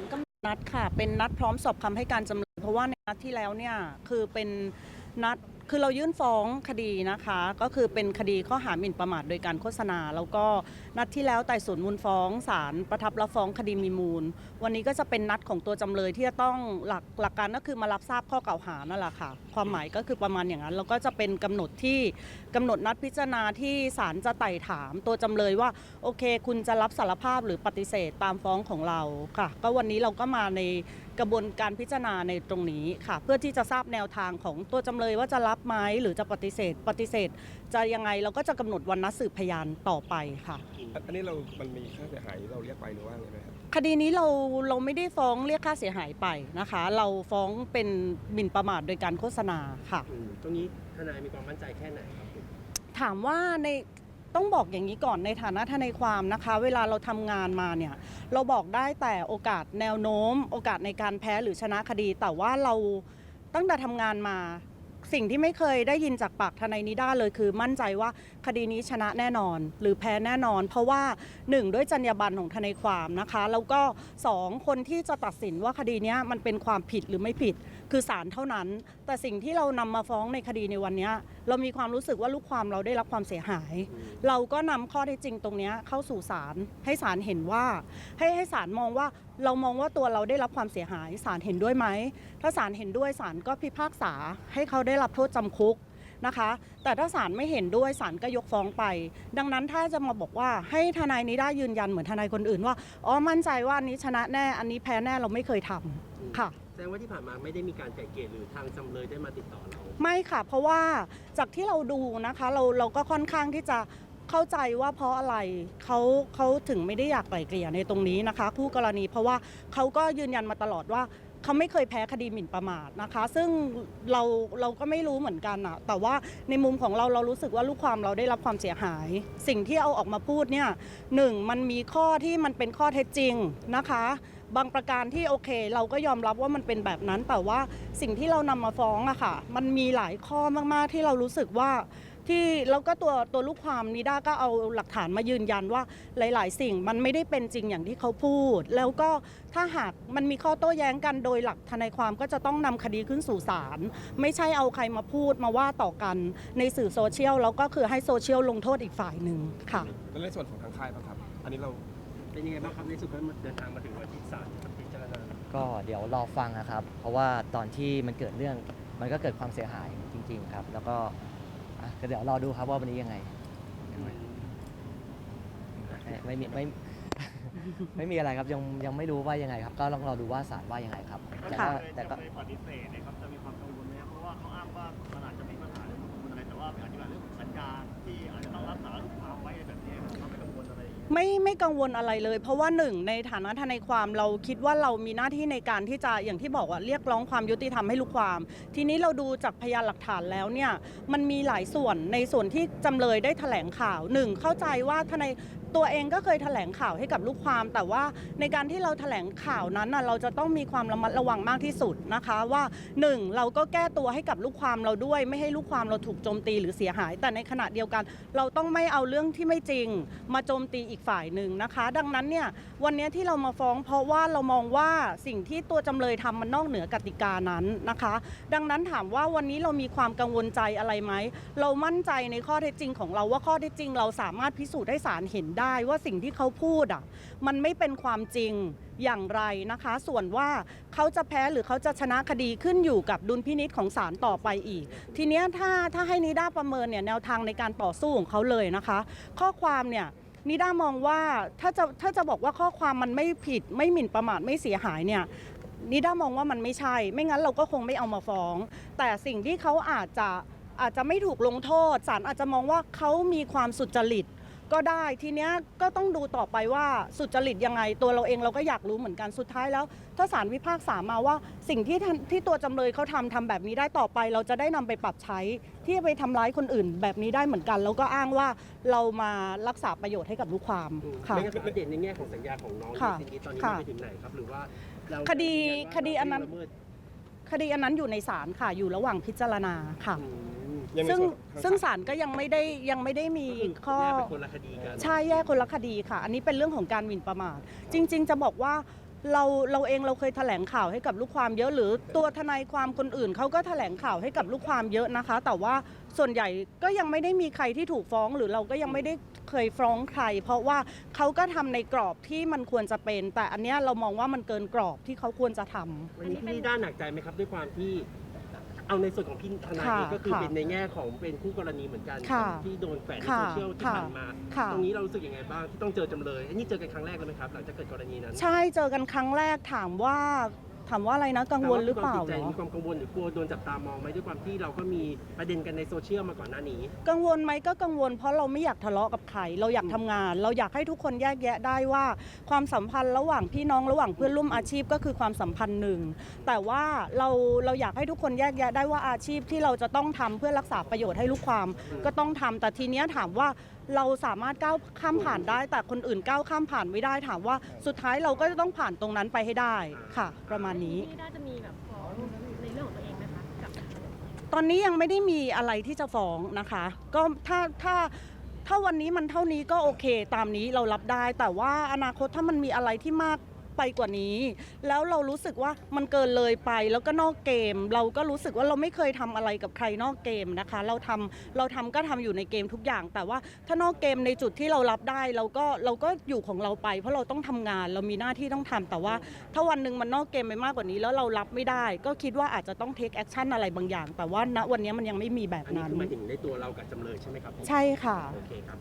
ลกำหนดนัดค่ะ เป็นนัดพร้อมสอบคำให้การจำเลยเพราะว่าในนัดที่แล้วเนี่ยคือเป็นนัด คือเรายื่นฟ้องคดีนะคะ ก็คือเป็นคดีข้อหาหมิ่นประมาทโดยการโฆษณา แล้วก็นัดที่แล้วไต่สวนมูลฟ้องศาลประทับรับฟ้องคดีมีมูล วันนี้ก็จะเป็นนัดของตัวจำเลยที่จะต้องหลักหลักการก็คือมารับทราบข้อกล่าวหานั่นแหละค่ะ ความหมายก็คือประมาณอย่างนั้น แล้วก็จะเป็นกำหนดที่กำหนดนัดพิจารณาที่ศาลจะไต่ถามตัวจำเลยว่าโอเค คุณจะรับสารภาพหรือปฏิเสธตามฟ้องของเราค่ะ ก็วันนี้เราก็มาในกระบวนการพิจารณาในตรงนี้ค่ะ เพื่อที่จะทราบแนวทางของตัวจำเลยว่าจะรับไหมหรือจะปฏิเสธ ปฏิเสธ จะยังไงเราก็จะกำหนดวันนัดสืบพยานต่อไปค่ะ อันนี้เรา มันมีค่าเสียหายที่เราเรียกไปหรือว่าไงไหมครับ คดีนี้เราเราไม่ได้ฟ้องเรียกค่าเสียหายไปนะคะ เราฟ้องเป็นหมิ่นประมาทโดยการโฆษณาค่ะอืมตรงนี้ทนายมีความมั่นใจแค่ไหนครับ ถามว่าในต้องบอกอย่างนี้ก่อนในฐานะทนายความนะคะ เวลาเราทำงานมาเนี่ย เราบอกได้แต่โอกาสแนวโน้ม โอกาสในการแพ้หรือชนะคดี แต่ว่าเราตั้งแต่ทำงานมา สิ่งที่ไม่เคยได้ยินจากปากทนายนิด้าเลยคือมั่นใจว่าคดีนี้ชนะแน่นอน หรือแพ้แน่นอน เพราะว่าหนึ่งด้วยจรรยาบรรณของทนายความนะคะ แล้วก็สองคนที่จะตัดสินว่าคดีนี้มันเป็นความผิดหรือไม่ผิด คือศาลเท่านั้น แต่สิ่งที่เรานำมาฟ้องในคดีในวันนี้ เรามีความรู้สึกว่าลูกความเราได้รับความเสียหาย เราก็นำข้อเท็จจริงตรงเนี้ยเข้าสู่ศาลให้ศาลเห็นว่า ให้ให้ศาลมองว่าเรามองว่าตัวเราได้รับความเสียหายศาลเห็นด้วยไหมถ้าศาลเห็นด้วยศาลก็พิพากษาให้เขาได้รับโทษจำคุกนะคะ แต่ถ้าศาลไม่เห็นด้วยศาลก็ยกฟ้องไป ดังนั้นถ้าจะมาบอกว่าให้ทนายนี้ได้ยืนยันเหมือนทนายคนอื่นว่าอ๋อมั่นใจว่าอันนี้ชนะแน่อันนี้แพ้แน่เราไม่เคยทำค่ะแสดงว่าที่ผ่านมาไม่ได้มีการไก่เกลี่ยหรือทางจำเลยได้มาติดต่อเรา ไม่ค่ะ เพราะว่าจากที่เราดูนะคะ เราเราก็ค่อนข้างที่จะเข้าใจว่าเพราะอะไรเขาเขาถึงไม่ได้อยากไกล่เกลี่ยในตรงนี้นะคะ คู่กรณีเพราะว่าเขาก็ยืนยันมาตลอดว่าเขาไม่เคยแพ้คดีหมิ่นประมาทนะคะ ซึ่งเราเราก็ไม่รู้เหมือนกันอะแต่ว่าในมุมของเราเรารู้สึกว่าลูกความเราได้รับความเสียหาย สิ่งที่เอาออกมาพูดเนี่ยหนึ่งมันมีข้อที่มันเป็นข้อเท็จจริงนะคะ บางประการที่โอเค เราก็ยอมรับว่ามันเป็นแบบนั้น แต่ว่าสิ่งที่เรานำมาฟ้องอะค่ะ มันมีหลายข้อมากๆที่เรารู้สึกว่าที่แล้วก็ตัวตัวลูกความนิด้าก็เอาหลักฐานมายืนยันว่าหลาย ๆ สิ่งมันไม่ได้เป็นจริงอย่างที่เขาพูด แล้วก็ถ้าหากมันมีข้อโต้แย้งกันโดยหลักทนายความก็จะต้องนำคดีขึ้นสู่ศาลไม่ใช่เอาใครมาพูดมาว่าต่อกันในสื่อโซเชียลแล้วก็คือให้โซเชียลลงโทษอีกฝ่ายหนึ่งค่ะแล้วในส่วนของทางค่ายบ้างครับ อันนี้เรา เป็นยังไงบ้างครับในสุดก็เดินทางมาถึงวันที่ศาลจะพิจารณาก็เดี๋ยวรอฟังนะครับ เพราะว่าตอนที่มันเกิดเรื่องมันก็เกิดความเสียหายจริง ๆ ครับ แล้วก็อะก็เดี๋ยวรอดูครับว่าวันนี้ยังไง ไม่ไม่มีไม่ ไม่มีอะไรครับยังยังไม่รู้ว่ายังไงครับ ก็ลองรอดูว่าศาลว่ายังไงครับแต่ก็ค่ะแต่ก็จำเลยปฏิเสธเนี่ยครั ไม่ไม่กังวลอะไรเลย เพราะว่าหนึ่งในฐานะทนายความเราคิดว่าเรามีหน้าที่ในการที่จะอย่างที่บอกว่าเรียกร้องความยุติธรรมให้ลูกความ ทีนี้เราดูจากพยานหลักฐานแล้วเนี่ยมันมีหลายส่วนในส่วนที่จำเลยได้แถลงข่าวหนึ่งเข้าใจว่าทนาย ตัวเองก็เคยแถลงข่าวให้กับลูกความ แต่ว่าในการที่เราแถลงข่าวนั้นน่ะเราจะต้องมีความระมัดระวังมากที่สุดนะคะว่าหนึ่งเราก็แก้ตัวให้กับลูกความเราด้วย ไม่ให้ลูกความเราถูกโจมตีหรือเสียหาย แต่ในขณะเดียวกัน เราต้องไม่เอาเรื่องที่ไม่จริง มาโจมตีอีกฝ่ายหนึ่งนะคะ ดังนั้นเนี่ยวันนี้ที่เรามาฟ้องเพราะว่าเรามองว่าสิ่งที่ตัวจำเลยทำมันนอกเหนือกติกานั้นนะคะ ดังนั้นถามว่าวันนี้เรามีความกังวลใจอะไรไหมเรามั่นใจในข้อเท็จจริงของเราว่าข้อเท็จจริง เราสามารถพิสูจน์ให้ศาลเห็นได้ว่าสิ่งที่เขาพูดอะมันไม่เป็นความจริงอย่างไรนะคะ ส่วนว่าเขาจะแพ้หรือเขาจะชนะคดีขึ้นอยู่กับดุลพินิษของศาลต่อไปอีก ทีเนี้ยถ้าถ้าให้นิด้าประเมินเนี่ยแนวทางในการต่อสู้ของเขาเลยนะคะ ข้อความเนี่ยนิด้ามองว่าถ้าจะถ้าจะบอกว่าข้อความมันไม่ผิด ไม่หมิ่นประมาทไม่เสียหายเนี่ยนิด้ามองว่ามันไม่ใช่ ไม่งั้นเราก็คงไม่เอามาฟ้อง แต่สิ่งที่เขาอาจจะอาจจะไม่ถูกลงโทษศาลอาจจะมองว่าเขามีความสุจริต ก็ได้ทีเนี้ยก็ต้องดูต่อไปว่าสุจริตยังไง ตัวเราเองเราก็อยากรู้เหมือนกันสุดท้ายแล้ว ถ้าศาลวิพากษามาว่าสิ่งที่ท่านที่ตัวจำเลยเขาทำทำแบบนี้ได้ต่อไป เราจะได้นำไปปรับใช้ที่จะไปทำร้ายคนอื่นแบบนี้ได้เหมือนกัน แล้วก็อ้างว่าเรามารักษาประโยชน์ให้กับลูกความค่ะ ไม่งั้นอัปเดตในแง่ของสัญญาของน้องค่ะจริงๆตอนนี้ค่ะไปถึงไหนครับ หรือว่าเราคดียืนยัว่าคดีอันนั้นเราไม่ละเมิด คดีอันนั้นอยู่ในศาลค่ะ อยู่ระหว่างพิจารณาค่ะอืมยังในซึ่งส่วนของทางซึ่งศาลก็ยังไม่ได้ยังไม่ได้มีก็คือข้อ แยกเป็นคนละคดีกัน ใช่แยกคนละคดีค่ะ อันนี้เป็นเรื่องของการหมิ่นประมาท จริง ๆ จะบอกว่าเราเราเองเราเคยแถลงข่าวให้กับลูกความเยอะหรือตัวทนายความคนอื่นเขาก็แถลงข่าวให้กับลูกความเยอะนะคะ แต่ว่าส่วนใหญ่ก็ยังไม่ได้มีใครที่ถูกฟ้องหรือเราก็ยังไม่ได้ เคยฟ้องใคร เพราะว่าเขาก็ทำในกรอบที่มันควรจะเป็น แต่อันเนี้ยเรามองว่ามันเกินกรอบที่เขาควรจะทำวันนี้พี่ด้านหนักใจไหมครับ ด้วยความที่เอาในส่วนของพี่ทนายค่ะเองก็คือค่ะเป็นในแง่ของเป็นคู่กรณีเหมือนกันค่ะที่โดนแฝงในค่ะโซเชียลที่ค่ะผ่านมาค่ะตรงนี้เรารู้สึกยังไงบ้างที่ต้องเจอจำเลยอันนี้เจอกันครั้งแรกเลยไหมครับ หลังจากเกิดกรณีนั้น ใช่เจอกันครั้งแรกถามว่า ถามว่าอะไรนะกังวลหรือเปล่าถมว่เหรมีอความกังวลหรือกลัวโดนจับตามองไหมด้วยความที่เราก็มีประเด็นกันในโซเชียลมาก่อนหน้านี้ กังวลไหมก็กังวล เพราะเราไม่อยากทะเลาะกับใครเราอยากทำงาน เราอยากให้ทุกคนแยกแยะได้ว่า ความสัมพันธ์ระหว่างพี่น้องระหว่างเพื่อนร่วมอาชีพก็คือความสัมพันธ์หนึ่ง แต่ว่าเราเราอยากให้ทุกคนแยกแยะได้ว่าอาชีพที่เราจะต้องทำเพื่อรักษาประโยชน์ให้ลูกความ ก็ต้องทำแต่ทีเนี้ยถามว่าเราสามารถก้าวข้ามผ่านได้ แต่คนอื่นก้าวข้ามผ่านไม่ได้ถามว่าสุดท้ายเราก็จะต้องผ่านตรงนั้นไปให้ได้ค่ะ ประมาณนี้พี่น่าจะมีแบบฟ้องในเรื่องของตัวเองไหมคะกับตอนนี้ยังไม่ได้มีอะไรที่จะฟ้องนะคะ ก็ถ้าถ้าถ้าวันนี้มันเท่านี้ก็โอเค ตามนี้เรารับได้ แต่ว่าอนาคตถ้ามันมีอะไรที่มาก ไปกว่านี้ แล้วเรารู้สึกว่ามันเกินเลยไปแล้วก็นอกเกม เราก็รู้สึกว่าเราไม่เคยทำอะไรกับใครนอกเกมนะคะ เราทำเราทำก็ทำอยู่ในเกมทุกอย่าง แต่ว่าถ้านอกเกมในจุดที่เรารับได้เราก็เราก็อยู่ของเราไป เพราะเราต้องทำงานเรามีหน้าที่ต้องทำแต่ว่า ถ้าวันหนึ่งมันนอกเกมไปมากกว่านี้ แล้วเรารับไม่ได้ ก็คิดว่าอาจจะต้องเทคแอคชั่นอะไรบางอย่าง แต่ว่าณวันนี้มันยังไม่มีแบบอันนี้นั้นคือหมายถึงในตัวเรากับจำเลยใช่ไหมครับ ใช่ค่ะโอเคครับ